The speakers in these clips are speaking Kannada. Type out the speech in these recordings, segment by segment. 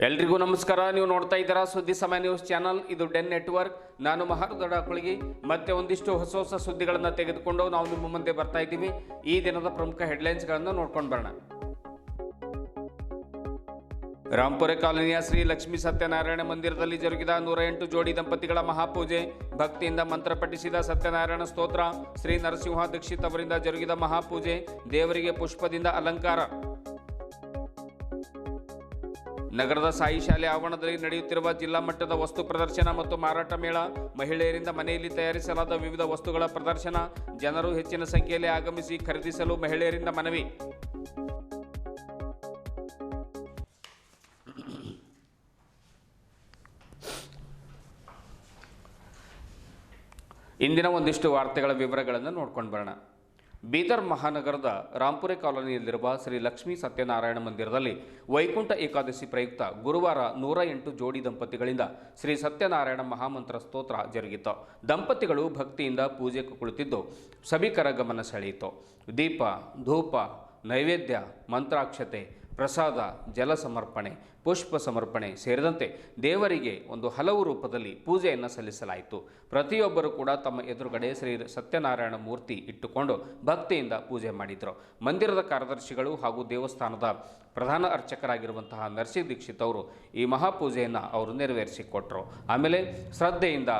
ಎಲ್ರಿಗೂ ನಮಸ್ಕಾರ. ನೀವು ನೋಡ್ತಾ ಇದ್ದೀರಾ ಸುದ್ದಿ ಸಮಯ ನ್ಯೂಸ್ ಚಾನಲ್. ಇದು ಡೆನ್ ನೆಟ್ವರ್ಕ್. ನಾನು ಮಹಾರುದಡ ಕೊಳಗಿ. ಮತ್ತೆ ಒಂದಿಷ್ಟು ಹೊಸ ಹೊಸ ಸುದ್ದಿಗಳನ್ನು ತೆಗೆದುಕೊಂಡು ನಾವು ನಿಮ್ಮ ಮುಂದೆ ಬರ್ತಾ ಇದ್ದೀವಿ. ಈ ದಿನದ ಪ್ರಮುಖ ಹೆಡ್ಲೈನ್ಸ್ಗಳನ್ನು ನೋಡ್ಕೊಂಡು ಬರೋಣ. ರಾಮ್ಪುರ ಕಾಲೋನಿಯ ಶ್ರೀ ಲಕ್ಷ್ಮೀ ಸತ್ಯನಾರಾಯಣ ಮಂದಿರದಲ್ಲಿ ಜರುಗಿದ ನೂರ ಎಂಟು ಜೋಡಿ ದಂಪತಿಗಳ ಮಹಾಪೂಜೆ. ಭಕ್ತಿಯಿಂದ ಮಂತ್ರ ಪಠಿಸಿದ ಸತ್ಯನಾರಾಯಣ ಸ್ತೋತ್ರ. ಶ್ರೀ ನರಸಿಂಹ ದೀಕ್ಷಿತ್ ಅವರಿಂದ ಜರುಗಿದ ಮಹಾಪೂಜೆ. ದೇವರಿಗೆ ಪುಷ್ಪದಿಂದ ಅಲಂಕಾರ. ನಗರದ ಸಾಯಿ ಶಾಲೆ ಆವರಣದಲ್ಲಿ ನಡೆಯುತ್ತಿರುವ ಜಿಲ್ಲಾ ಮಟ್ಟದ ವಸ್ತು ಪ್ರದರ್ಶನ ಮತ್ತು ಮಾರಾಟ ಮೇಳ, ಮಹಿಳೆಯರಿಂದ ಮನೆಯಲ್ಲಿ ತಯಾರಿಸಲಾದ ವಿವಿಧ ವಸ್ತುಗಳ ಪ್ರದರ್ಶನ, ಜನರು ಹೆಚ್ಚಿನ ಸಂಖ್ಯೆಯಲ್ಲಿ ಆಗಮಿಸಿ ಖರೀದಿಸಲು ಮಹಿಳೆಯರಿಂದ ಮನವಿ. ಇಂದಿನ ಒಂದಿಷ್ಟು ವಾರ್ತೆಗಳ ವಿವರಗಳನ್ನು ನೋಡ್ಕೊಂಡು ಬರೋಣ. ಬೀದರ್ ಮಹಾನಗರದ ರಾಂಪುರೆ ಕಾಲೋನಿಯಲ್ಲಿರುವ ಶ್ರೀ ಲಕ್ಷ್ಮೀ ಸತ್ಯನಾರಾಯಣ ಮಂದಿರದಲ್ಲಿ ವೈಕುಂಠ ಏಕಾದಶಿ ಪ್ರಯುಕ್ತ ಗುರುವಾರ ನೂರ ಎಂಟು ಜೋಡಿ ದಂಪತಿಗಳಿಂದ ಶ್ರೀ ಸತ್ಯನಾರಾಯಣ ಮಹಾಮಂತ್ರ ಸ್ತೋತ್ರ ಜರುಗಿತು. ದಂಪತಿಗಳು ಭಕ್ತಿಯಿಂದ ಪೂಜೆಗೆ ಕುಳಿತಿದ್ದು ಸಭಿಕರ ಗಮನ ಸೆಳೆಯಿತು. ದೀಪ, ಧೂಪ, ನೈವೇದ್ಯ, ಮಂತ್ರಾಕ್ಷತೆ ಪ್ರಸಾದ, ಜಲ ಸಮರ್ಪಣೆ, ಪುಷ್ಪ ಸಮರ್ಪಣೆ ಸೇರಿದಂತೆ ದೇವರಿಗೆ ಒಂದು ಹಲವು ರೂಪದಲ್ಲಿ ಪೂಜೆಯನ್ನು ಸಲ್ಲಿಸಲಾಯಿತು. ಪ್ರತಿಯೊಬ್ಬರು ಕೂಡ ತಮ್ಮ ಎದುರುಗಡೆ ಶ್ರೀ ಸತ್ಯನಾರಾಯಣ ಮೂರ್ತಿ ಇಟ್ಟುಕೊಂಡು ಭಕ್ತಿಯಿಂದ ಪೂಜೆ ಮಾಡಿದರು. ಮಂದಿರದ ಕಾರ್ಯದರ್ಶಿಗಳು ಹಾಗೂ ದೇವಸ್ಥಾನದ ಪ್ರಧಾನ ಅರ್ಚಕರಾಗಿರುವಂತಹ ನರಸಿಂಹ ದೀಕ್ಷಿತ್ ಅವರು ಈ ಮಹಾಪೂಜೆಯನ್ನು ಅವರು ನೆರವೇರಿಸಿಕೊಟ್ರು. ಆಮೇಲೆ ಶ್ರದ್ಧೆಯಿಂದ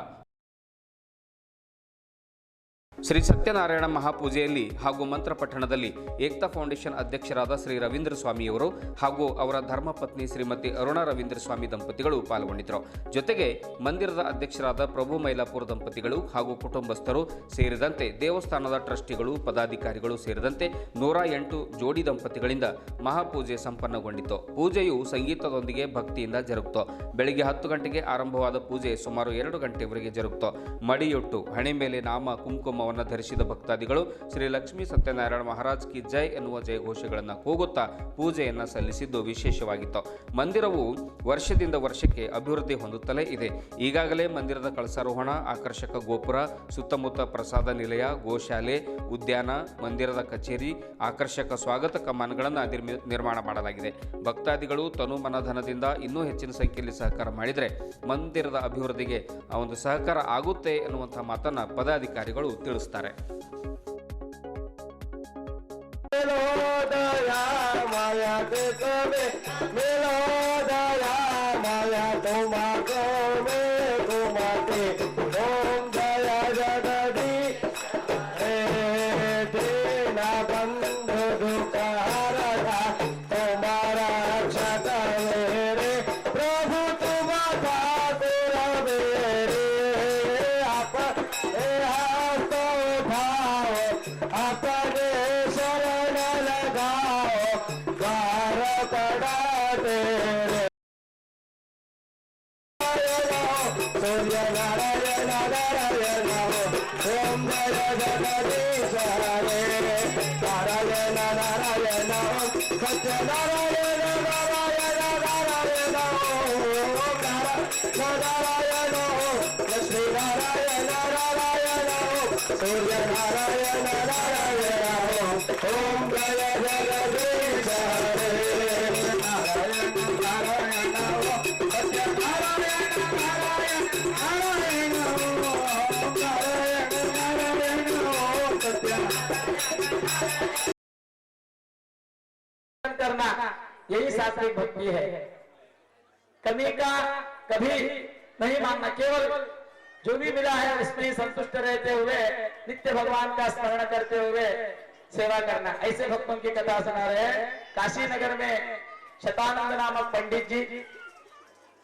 ಶ್ರೀ ಸತ್ಯನಾರಾಯಣ ಮಹಾಪೂಜೆಯಲ್ಲಿ ಹಾಗೂ ಮಂತ್ರ ಪಠಣದಲ್ಲಿ ಏಕ್ತಾ ಫೌಂಡೇಶನ್ ಅಧ್ಯಕ್ಷರಾದ ಶ್ರೀ ರವೀಂದ್ರ ಸ್ವಾಮಿಯವರು ಹಾಗೂ ಅವರ ಧರ್ಮಪತ್ನಿ ಶ್ರೀಮತಿ ಅರುಣಾ ರವೀಂದ್ರ ಸ್ವಾಮಿ ದಂಪತಿಗಳು ಪಾಲ್ಗೊಂಡಿದ್ದರು. ಜೊತೆಗೆ ಮಂದಿರದ ಅಧ್ಯಕ್ಷರಾದ ಪ್ರಭು ಮೈಲಾಪುರ ದಂಪತಿಗಳು ಹಾಗೂ ಕುಟುಂಬಸ್ಥರು ಸೇರಿದಂತೆ ದೇವಸ್ಥಾನದ ಟ್ರಸ್ಟಿಗಳು, ಪದಾಧಿಕಾರಿಗಳು ಸೇರಿದಂತೆ ನೂರ ಎಂಟು ಜೋಡಿ ದಂಪತಿಗಳಿಂದ ಮಹಾಪೂಜೆ ಸಂಪನ್ನಗೊಂಡಿತು ಪೂಜೆಯು ಸಂಗೀತದೊಂದಿಗೆ ಭಕ್ತಿಯಿಂದ ಜರುಗಿತು ಬೆಳಿಗ್ಗೆ ಹತ್ತು ಗಂಟೆಗೆ ಆರಂಭವಾದ ಪೂಜೆ ಸುಮಾರು ಎರಡು ಗಂಟೆವರೆಗೆ ಜರುಗಿತು ಮಡಿಯೊಟ್ಟು ಹಣೆ ಮೇಲೆ ನಾಮ ಕುಂಕುಮವನ್ನು ಧರಿಸಿದ ಭಕ್ತಾದಿಗಳು ಶ್ರೀ ಲಕ್ಷ್ಮೀ ಸತ್ಯನಾರಾಯಣ ಮಹಾರಾಜ್ ಕಿ ಜೈ ಎನ್ನುವ ಜಯಘೋಷಗಳನ್ನು ಕೂಗುತ್ತಾ ಪೂಜೆಯನ್ನು ಸಲ್ಲಿಸಿದ್ದು ವಿಶೇಷವಾಗಿತ್ತು. ಮಂದಿರವು ವರ್ಷದಿಂದ ವರ್ಷಕ್ಕೆ ಅಭಿವೃದ್ಧಿ ಹೊಂದುತ್ತಲೇ ಇದೆ. ಈಗಾಗಲೇ ಮಂದಿರದ ಕಳಸಾರೋಹಣ, ಆಕರ್ಷಕ ಗೋಪುರ, ಸುತ್ತಮುತ್ತ ಪ್ರಸಾದ ನಿಲಯ, ಗೋಶಾಲೆ, ಉದ್ಯಾನ, ಮಂದಿರದ ಕಚೇರಿ, ಆಕರ್ಷಕ ಸ್ವಾಗತ ಕಮಾನ್ಗಳನ್ನು ನಿರ್ಮಿ ನಿರ್ಮಾಣ ಮಾಡಲಾಗಿದೆ. ಭಕ್ತಾದಿಗಳು ತನು ಮನಧನದಿಂದ ಇನ್ನೂ ಹೆಚ್ಚಿನ ಸಂಖ್ಯೆಯಲ್ಲಿ ಸಹಕಾರ ಮಾಡಿದರೆ ಮಂದಿರದ ಅಭಿವೃದ್ಧಿಗೆ ಆ ಒಂದು ಸಹಕಾರ ಆಗುತ್ತೆ ಎನ್ನುವಂಥ ಮಾತನ್ನು ಪದಾಧಿಕಾರಿಗಳು ತಿಳಿಸ್ತಾರೆ ಮಾಯಾ द्वार कड़ा तेरे सूर्य नारायण नारायण ओम जय जगदीश हरे नारायण नारायण सत्य नारायण नारायण नारायण ओम नारायण लक्ष्मी नारायण नारायण सूर्य नारायण नारायण ओम जय जगदीश हरे करना, यही सात्विक भक्ति है। कमी का कभी नहीं मानना, केवल जो भी मिला है उसमें संतुष्ट रहते हुए, नित्य भगवान का स्मरण करते हुए सेवा करना। ऐसे भक्तों की कथा सुना रहे हैं। काशी नगर में शतानंद नामक पंडित जी,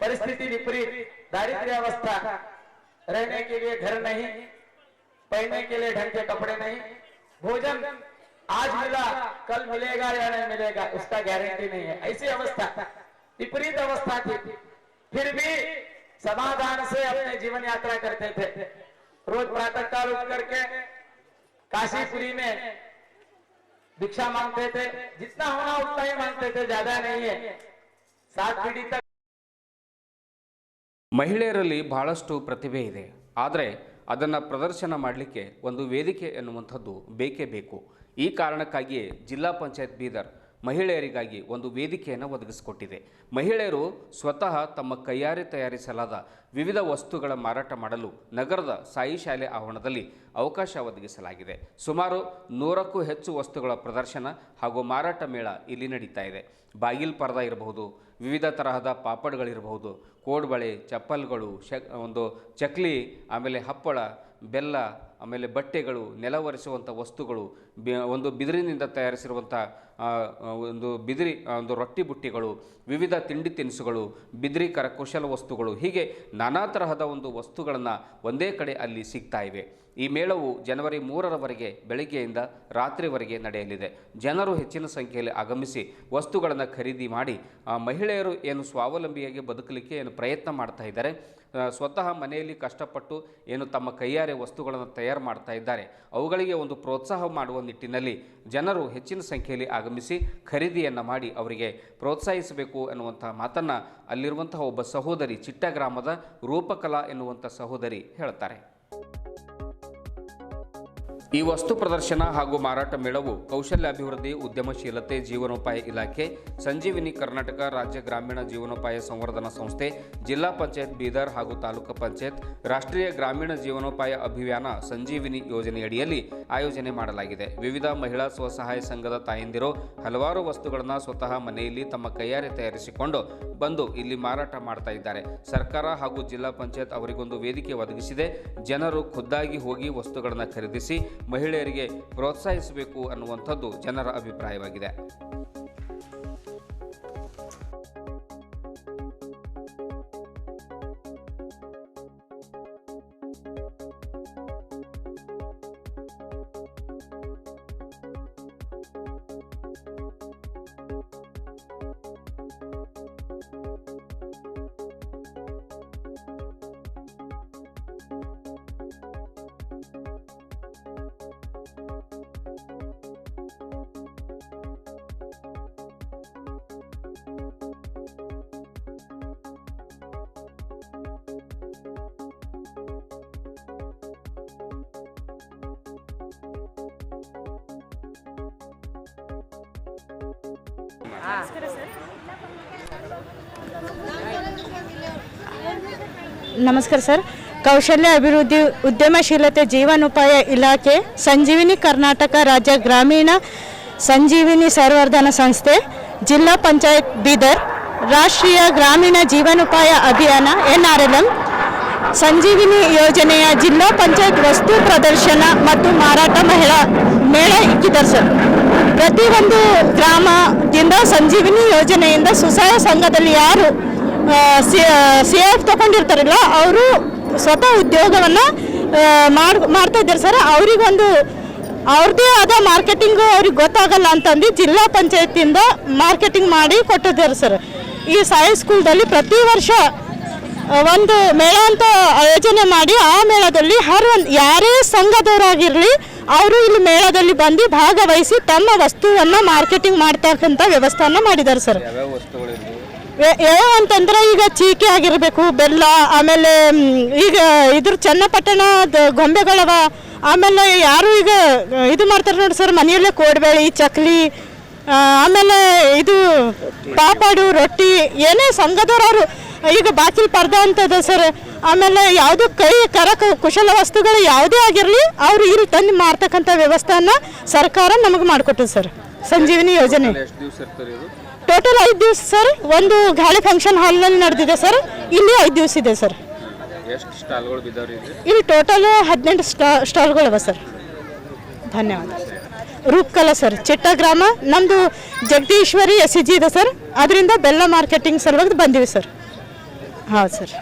परिस्थिति विपरीत, दारिद्र्य अवस्था, रहने के लिए घर नहीं, पहनने के लिए ढंग के कपड़े नहीं, भोजन आज मिला कल मिलेगा या नहीं मिलेगा उसका गारंटी नहीं है ऐसी अवस्था विपरीत अवस्था थी फिर भी समाधान से अपने जीवन यात्रा करते थे रोज प्रातः काल उठ करके काशीपुरी में भिक्षा मांगते थे जितना होना उतना ही मांगते थे ज्यादा नहीं है सात पीढ़ी तक ಮಹಿಳೆಯರಲ್ಲಿ ಬಹಳಷ್ಟು ಪ್ರತಿಭೆ ಇದೆ ಆದರೆ ಅದನ್ನು ಪ್ರದರ್ಶನ ಮಾಡಲಿಕ್ಕೆ ಒಂದು ವೇದಿಕೆ ಎನ್ನುವಂಥದ್ದು ಬೇಕೇ ಬೇಕು ಈ ಕಾರಣಕ್ಕಾಗಿಯೇ ಜಿಲ್ಲಾ ಪಂಚಾಯತ್ ಬೀದರ್ ಮಹಿಳೆಯರಿಗಾಗಿ ಒಂದು ವೇದಿಕೆಯನ್ನು ಒದಗಿಸಿಕೊಟ್ಟಿದೆ. ಮಹಿಳೆಯರು ಸ್ವತಃ ತಮ್ಮ ಕೈಯಾರೆ ತಯಾರಿಸಲಾದ ವಿವಿಧ ವಸ್ತುಗಳ ಮಾರಾಟ ಮಾಡಲು ನಗರದ ಸಾಯಿ ಶಾಲೆ ಆವರಣದಲ್ಲಿ ಅವಕಾಶ ಒದಗಿಸಲಾಗಿದೆ. ಸುಮಾರು ನೂರಕ್ಕೂ ಹೆಚ್ಚು ವಸ್ತುಗಳ ಪ್ರದರ್ಶನ ಹಾಗೂ ಮಾರಾಟ ಮೇಳ ಇಲ್ಲಿ ನಡೀತಾ ಇದೆ. ಬಾಗಿಲ್ ಪರದ ಇರಬಹುದು, ವಿವಿಧ ತರಹದ ಪಾಪಡ್ಗಳಿರಬಹುದು, ಕೋಡ್ಬಳೆ, ಚಪ್ಪಲ್ಗಳು ಶ ಒಂದು ಚಕ್ಲಿ, ಆಮೇಲೆ ಹಪ್ಪಳ, ಬೆಲ್ಲ ಆಮೇಲೆ ಬಟ್ಟೆಗಳು, ನೆಲ ಒರೆಸುವಂಥ ವಸ್ತುಗಳು ಒಂದು ಬಿದಿರಿನಿಂದ ತಯಾರಿಸಿರುವಂಥ ಒಂದು ಬಿದಿರಿ ಒಂದು ರೊಟ್ಟಿ ಬುಟ್ಟಿಗಳು, ವಿವಿಧ ತಿಂಡಿ ತಿನಿಸುಗಳು ಬಿದಿರಿ ಕರಕುಶಲ ವಸ್ತುಗಳು, ಹೀಗೆ ನಾನಾ ತರಹದ ಒಂದು ವಸ್ತುಗಳನ್ನು ಒಂದೇ ಕಡೆ ಅಲ್ಲಿ ಸಿಗ್ತಾ ಇವೆ. ಈ ಮೇಳವು ಜನವರಿ ಮೂರರವರೆಗೆ ಬೆಳಗ್ಗೆಯಿಂದ ರಾತ್ರಿವರೆಗೆ ನಡೆಯಲಿದೆ. ಜನರು ಹೆಚ್ಚಿನ ಸಂಖ್ಯೆಯಲ್ಲಿ ಆಗಮಿಸಿ ವಸ್ತುಗಳನ್ನು ಖರೀದಿ ಮಾಡಿ ಮಹಿಳೆಯರು ಏನು ಸ್ವಾವಲಂಬಿಯಾಗಿ ಬದುಕಲಿಕ್ಕೆ ಏನು ಪ್ರಯತ್ನ ಮಾಡ್ತಾ ಇದ್ದಾರೆ ಸ್ವತಃ ಮನೆಯಲ್ಲಿ ಕಷ್ಟಪಟ್ಟು ಏನು ತಮ್ಮ ಕೈಯಾರೆ ವಸ್ತುಗಳನ್ನು ತಯಾರು ಮಾಡ್ತಾ ಇದ್ದಾರೆ. ಅವುಗಳಿಗೆ ಒಂದು ಪ್ರೋತ್ಸಾಹ ಮಾಡುವ ನಿಟ್ಟಿನಲ್ಲಿ ಜನರು ಹೆಚ್ಚಿನ ಸಂಖ್ಯೆಯಲ್ಲಿ ಆಗಮಿಸಿ ಖರೀದಿಯನ್ನು ಮಾಡಿ ಅವರಿಗೆ ಪ್ರೋತ್ಸಾಹಿಸಬೇಕು ಎನ್ನುವಂತಹ ಮಾತನ್ನು ಅಲ್ಲಿರುವಂತಹ ಒಬ್ಬ ಸಹೋದರಿ ಚಿಟ್ಟ ಗ್ರಾಮದ ರೂಪಕಲಾ ಎನ್ನುವಂಥ ಸಹೋದರಿ ಹೇಳ್ತಾರೆ. ಈ ವಸ್ತು ಪ್ರದರ್ಶನ ಹಾಗೂ ಮಾರಾಟ ಮೇಳವು ಕೌಶಲ್ಯಾಭಿವೃದ್ಧಿ, ಉದ್ಯಮಶೀಲತೆ, ಜೀವನೋಪಾಯ ಇಲಾಖೆ, ಸಂಜೀವಿನಿ ಕರ್ನಾಟಕ ರಾಜ್ಯ ಗ್ರಾಮೀಣ ಜೀವನೋಪಾಯ ಸಂವರ್ಧನಾ ಸಂಸ್ಥೆ, ಜಿಲ್ಲಾ ಪಂಚಾಯತ್ ಬೀದರ್ ಹಾಗೂ ತಾಲೂಕು ಪಂಚಾಯತ್, ರಾಷ್ಟ್ರೀಯ ಗ್ರಾಮೀಣ ಜೀವನೋಪಾಯ ಅಭಿಯಾನ ಸಂಜೀವಿನಿ ಯೋಜನೆಯಡಿಯಲ್ಲಿ ಆಯೋಜನೆ ಮಾಡಲಾಗಿದೆ. ವಿವಿಧ ಮಹಿಳಾ ಸ್ವಸಹಾಯ ಸಂಘದ ತಾಯಂದಿರು ಹಲವಾರು ವಸ್ತುಗಳನ್ನು ಸ್ವತಃ ಮನೆಯಲ್ಲಿ ತಮ್ಮ ಕೈಯಾರೆ ತಯಾರಿಸಿಕೊಂಡು ಬಂದು ಇಲ್ಲಿ ಮಾರಾಟ ಮಾಡ್ತಾ ಇದ್ದಾರೆ. ಸರ್ಕಾರ ಹಾಗೂ ಜಿಲ್ಲಾ ಪಂಚಾಯತ್ ಅವರಿಗೊಂದು ವೇದಿಕೆ ಒದಗಿಸಿದೆ. ಜನರು ಖುದ್ದಾಗಿ ಹೋಗಿ ವಸ್ತುಗಳನ್ನು ಖರೀದಿಸಿ ಮಹಿಳೆಯರಿಗೆ ಪ್ರೋತ್ಸಾಹಿಸಬೇಕು ಅನ್ನುವಂಥದ್ದು ಜನರ ಅಭಿಪ್ರಾಯವಾಗಿದೆ. ನಮಸ್ಕಾರ ಸರ್. ಕೌಶಲ್ಯ ಅಭಿವೃದ್ಧಿ ಉದ್ಯಮಶೀಲತೆ ಜೀವನೋಪಾಯ ಇಲಾಖೆ ಸಂಜೀವಿನಿ ಕರ್ನಾಟಕ ರಾಜ್ಯ ಗ್ರಾಮೀಣ ಸಂಜೀವಿನಿ ಸರ್ವರ್ಧನ ಸಂಸ್ಥೆ, ಜಿಲ್ಲಾ ಪಂಚಾಯತ್ ಬೀದರ್, ರಾಷ್ಟ್ರೀಯ ಗ್ರಾಮೀಣ ಜೀವನೋಪಾಯ ಅಭಿಯಾನ N R L M Sanjeevini ಯೋಜನೆಯ ಜಿಲ್ಲಾ ಪಂಚಾಯತ್ ವಸ್ತು ಪ್ರದರ್ಶನ ಮತ್ತು ಮಾರಾಟ ಮಹಿಳಾ ಮೇಳ ಇಕ್ಕಿದ್ದಾರೆ ಸರ್. ಪ್ರತಿಯೊಂದು ಗ್ರಾಮದಿಂದ ಸಂಜೀವಿನಿ ಯೋಜನೆಯಿಂದ ಸ್ವಸಹಾಯ ಸಂಘದಲ್ಲಿ ಯಾರು ಸಿ ಎಫ್ ತಗೊಂಡಿರ್ತಾರಲ್ಲ, ಅವರು ಸ್ವತಃ ಉದ್ಯೋಗವನ್ನು ಮಾಡ್, ಮಾಡ್ತಾ ಇದ್ದಾರೆ ಸರ್. ಅವರಿಗೊಂದು ಅವ್ರದ್ದೇ ಆದ ಮಾರ್ಕೆಟಿಂಗು ಅವ್ರಿಗೆ ಗೊತ್ತಾಗಲ್ಲ ಅಂತಂದು ಜಿಲ್ಲಾ ಪಂಚಾಯತಿಂದ ಮಾರ್ಕೆಟಿಂಗ್ ಮಾಡಿ ಕೊಟ್ಟಿದ್ದಾರೆ ಸರ್. ಈ ಸಾಯಿ ಸ್ಕೂಲ್ದಲ್ಲಿ ಪ್ರತಿ ವರ್ಷ ಒಂದು ಮೇಳ ಅಂತ ಆಯೋಜನೆ ಮಾಡಿ ಆ ಮೇಳದಲ್ಲಿ ಹರ್ ಒಂದು, ಯಾರೇ ಸಂಘದವರಾಗಿರಲಿ ಅವರು ಇಲ್ಲಿ ಮೇಳದಲ್ಲಿ ಬಂದು ಭಾಗವಹಿಸಿ ತಮ್ಮ ವಸ್ತುವನ್ನು ಮಾರ್ಕೆಟಿಂಗ್ ಮಾಡ್ತಕ್ಕಂಥ ವ್ಯವಸ್ಥೆಯನ್ನು ಮಾಡಿದ್ದಾರೆ ಸರ್. ಯಾವ ಅಂತಂದ್ರೆ ಈಗ ಚೀಕೆ ಆಗಿರಬೇಕು ಬೆಲ್ಲ ಆಮೇಲೆ ಈಗ ಇದ್ರ ಚನ್ನಪಟ್ಟಣದ ಗೊಂಬೆಗಳವ. ಆಮೇಲೆ ಯಾರು ಈಗ ಇದು ಮಾಡ್ತಾರೆ ನೋಡಿ ಸರ್ ಮನೆಯಲ್ಲೇ ಕೋಡ್ಬೇಳಿ ಚಕ್ಲಿ ಆಮೇಲೆ ಇದು ಪಾಪಾಡು ರೊಟ್ಟಿ ಏನೇ ಸಂಘದವ್ರು ಅವರು. ಈಗ ಬಾಕಿಲ್ ಪರ್ದ ಅಂತದ ಸರ್. ಆಮೇಲೆ ಯಾವುದು ಕೈ ಕರ ಕುಶಲ ವಸ್ತುಗಳು ಯಾವುದೇ ಆಗಿರಲಿ ಅವರು ಇಲ್ಲಿ ತಂದು ಮಾರ್ತಕ್ಕಂಥ ವ್ಯವಸ್ಥೆನ ಸರ್ಕಾರ ನಮಗೆ ಮಾಡಿಕೊಟ್ಟது ಸರ್. ಸಂಜೀವಿನಿ ಯೋಜನೆ. ಟೋಟಲ್ ಐದು ದಿವಸ ಸರ್ ಒಂದು ಗಾಳಿ ಫಂಕ್ಷನ್ ಹಾಲ್ನಲ್ಲಿ ನಡೆದಿದೆ ಸರ್. ಇಲ್ಲಿ ಐದು ದಿವಸ ಇದೆ ಸರ್. ಸ್ಟಾಲ್ಗಳು ಇಲ್ಲಿ? ಟೋಟಲ್ ಹದಿನೆಂಟು ಸ್ಟಾ ಅವ ಸರ್. ಧನ್ಯವಾದ. ರೂಪಕಲಾ ಸರ್ ಚಿಟ್ಟ ಗ್ರಾಮ ನಮ್ಮದು ಜಗದೀಶ್ವರಿ ಎಸ್ ಸಿ ಜಿ ಇದೆ ಸರ್. ಅದರಿಂದ ಬೆಲ್ಲ ಮಾರ್ಕೆಟಿಂಗ್ ಸಲುವಾಗಿ ಬಂದೀವಿ ಸರ್. ಹೌದು ಸರ್.